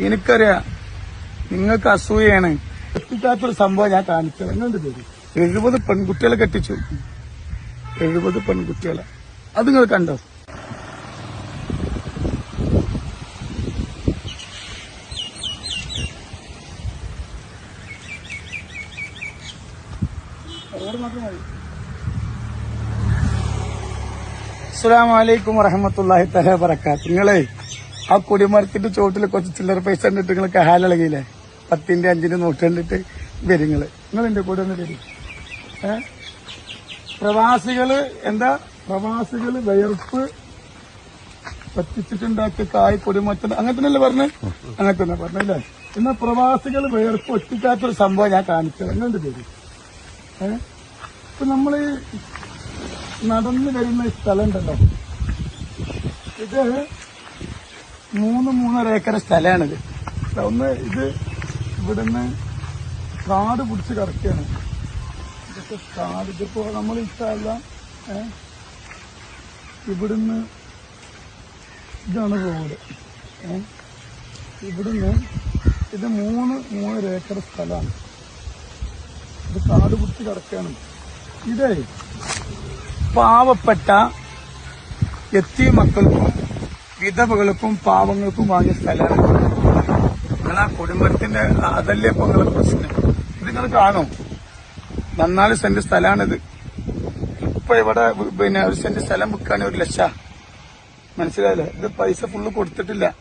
എനിക്കറിയാം. നിങ്ങൾക്ക് അസൂയാണ് എത്തിക്കാത്തൊരു സംഭവം ഞാൻ കാണിച്ചത്. എങ്ങനെ പേര്? എഴുപത് പെൺകുട്ടികളെ കെട്ടിച്ചു. എഴുപത് പെൺകുട്ടികളെ. അത് നിങ്ങൾ കണ്ടോ? അസ്സാം വലൈക്കും വറഹമത്തല്ലാഹി തല പറക്കാത്ത് നിങ്ങളെ ആ കൊടിമരത്തിന്റെ ചോട്ടിൽ കുറച്ച് ചില്ലറ പൈസ കണ്ടിട്ട് നിങ്ങൾ കഹാലിളകിയില്ലേ പത്തിന്റെ അഞ്ചിന്റെ നോട്ട് കണ്ടിട്ട് വരും നിങ്ങൾ എന്റെ കൂടെ ഒന്ന് വരും പ്രവാസികൾ എന്താ? പ്രവാസികൾ വിയർപ്പ് പറ്റിച്ചിട്ടുണ്ടാക്കിയ കായ് കൊടിമരത്തിന്റെ അങ്ങനെ തന്നെയല്ലേ പറഞ്ഞു? അങ്ങനെ തന്നെ പറഞ്ഞല്ലേ എന്നാ പ്രവാസികൾ വിയർപ്പ് ഒറ്റിക്കാത്തൊരു സംഭവം ഞാൻ കാണിച്ചത്. എങ്ങനെ പേര് ഇപ്പൊ നമ്മൾ നടന്നു വരുന്ന സ്ഥലം ഉണ്ടല്ലോ. ഇത് മൂന്ന് മൂന്നര ഏക്കർ സ്ഥലമാണിത്. ഒന്ന് ഇത് ഇവിടുന്ന് കാട് പിടിച്ച് കിടക്കുകയാണ് ഇതൊക്കെ കാട് ഇതിപ്പോ നമ്മൾ ഇഷ്ടമല്ല ഇവിടുന്ന് ഇതാണ് റോഡ് ഇവിടുന്ന് ഇത് മൂന്ന് മൂന്നര ഏക്കർ സ്ഥലമാണ്. ഇത് കാട് പിടിച്ച് കിടക്കുകയാണ് ഇതേ പാവപ്പെട്ട എത്തിയ മക്കൾക്കും വിധവകൾക്കും പാവങ്ങൾക്കും വാങ്ങിയ സ്ഥലമാണ്. നിങ്ങൾ ആ കുടുംബത്തിന്റെ അതല്ലേ ഇപ്പൊ നിങ്ങളെ പ്രശ്നം നിങ്ങൾ കാണും. നന്നാൽ സെന്റ് സ്ഥലമാണിത് ഇപ്പൊ ഇവിടെ പിന്നെ ഒരു സെന്റ് സ്ഥലം വിൽക്കുകയാണെങ്കിൽ ഒരു ലക്ഷ. മനസ്സിലായില്ലേ? ഇത് പൈസ ഫുള്ള് കൊടുത്തിട്ടില്ല.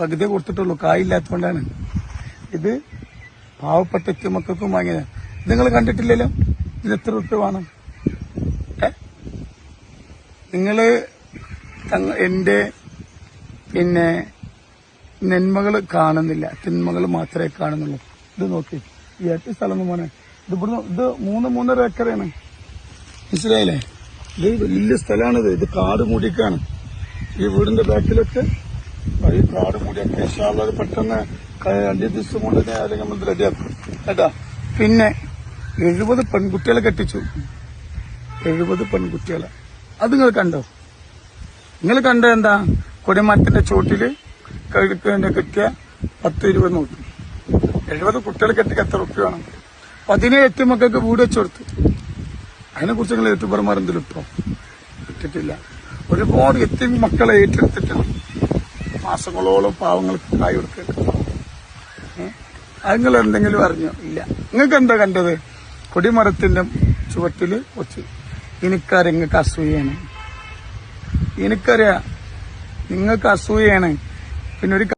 പകുതി കൊടുത്തിട്ടുള്ളൂ. കായില്ലാത്തോണ്ടാണ്. ഇത് പാവപ്പെട്ട മക്കൾക്കും വാങ്ങിയത്. നിങ്ങൾ കണ്ടിട്ടില്ലല്ലോ? ഇത് എത്ര റുപ്യ വേണം? നിങ്ങൾ എന്റെ പിന്നെ നന്മകൾ കാണുന്നില്ല. തിന്മകൾ മാത്രമേ കാണുന്നുള്ളൂ. ഇത് നോക്കി. ഈ എട്ട് സ്ഥലം മോനെ ഇത് ഇവിടുന്ന് ഇത് മൂന്ന് മൂന്നര ഏക്കറാണ്. മനസ്സിലായില്ലേ? ഇത് വലിയ സ്ഥലമാണിത് ഇത് കാട് മൂടിക്കാണ്. ഈ വീടിന്റെ ബാക്കിലൊക്കെ ഈ കാട് മൂടിയൊക്കെ ഇഷ്ടമുള്ളത് പെട്ടെന്ന് രണ്ടു ദിവസം കൊണ്ട് തന്നെ അല്ലെങ്കിൽ നമ്മൾ റെഡിയാക്കും. കേട്ടാ? പിന്നെ എഴുപത് പെൺകുട്ടികളെ കെട്ടിച്ചു. എഴുപത് പെൺകുട്ടികളെ. അത് നിങ്ങൾ കണ്ടോ? നിങ്ങൾ കണ്ടോ എന്താ? കൊടിമരത്തിന്റെ ചോട്ടിൽ കിട്ടിയ പത്ത് ഇരുപത് നോക്കി എഴുപത് കുട്ടികൾ കെട്ടിക്ക് എത്ര റുപ്യാണ് പതിനേഴ് എട്ട് മക്കൾക്ക് വീട് അതിനെ കുറിച്ച് നിങ്ങൾ യൂട്യൂബർമാർ എന്തെങ്കിലും ഇട്ടോ? ഇട്ടിട്ടില്ല. ഒരുപാട് എത്തി മക്കളെ ഏറ്റെടുത്തിട്ടുണ്ട് മാസങ്ങളോളം പാവങ്ങൾക്ക് കായ് കൊടുക്കുക അത് നിങ്ങൾ എന്തെങ്കിലും അറിഞ്ഞോ? ഇല്ല. നിങ്ങൾക്ക് എന്താ കണ്ടത്? കൊടിമരത്തിന്റെ ചുവട്ടിൽ വെച്ച്. ഇനിക്കാരെങ്ങൾക്ക് അസൂയാണ് എനിക്കറിയാം. നിങ്ങൾക്ക് അസൂയാണ് പിന്നെ ഒരു